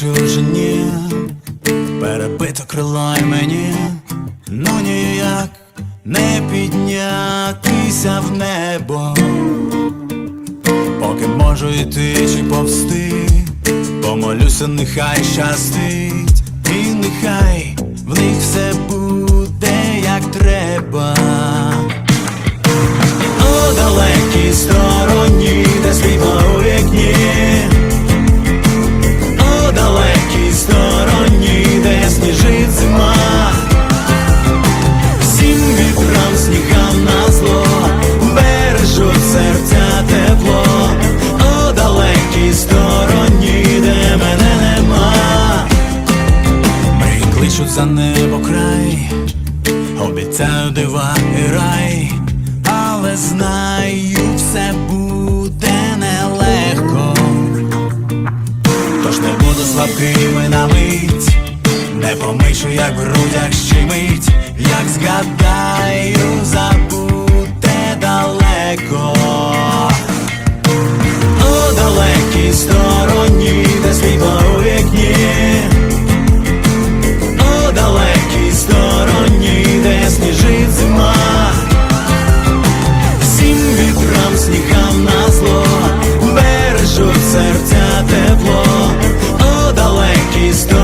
чужині, перебито крило й мені, ну ніяк не піднятися в небо, поки можу йти чи повсти, помолюся, нехай щастить, і нехай в них все буде як треба. За небо край Обіцяю дива і рай, але знаю, все буде нелегко. Тож не буду слабкими на мить, не помишу, як в грудях щемить, як згадаю, снігам на зло, бережуть серця тепло, о далекій сто.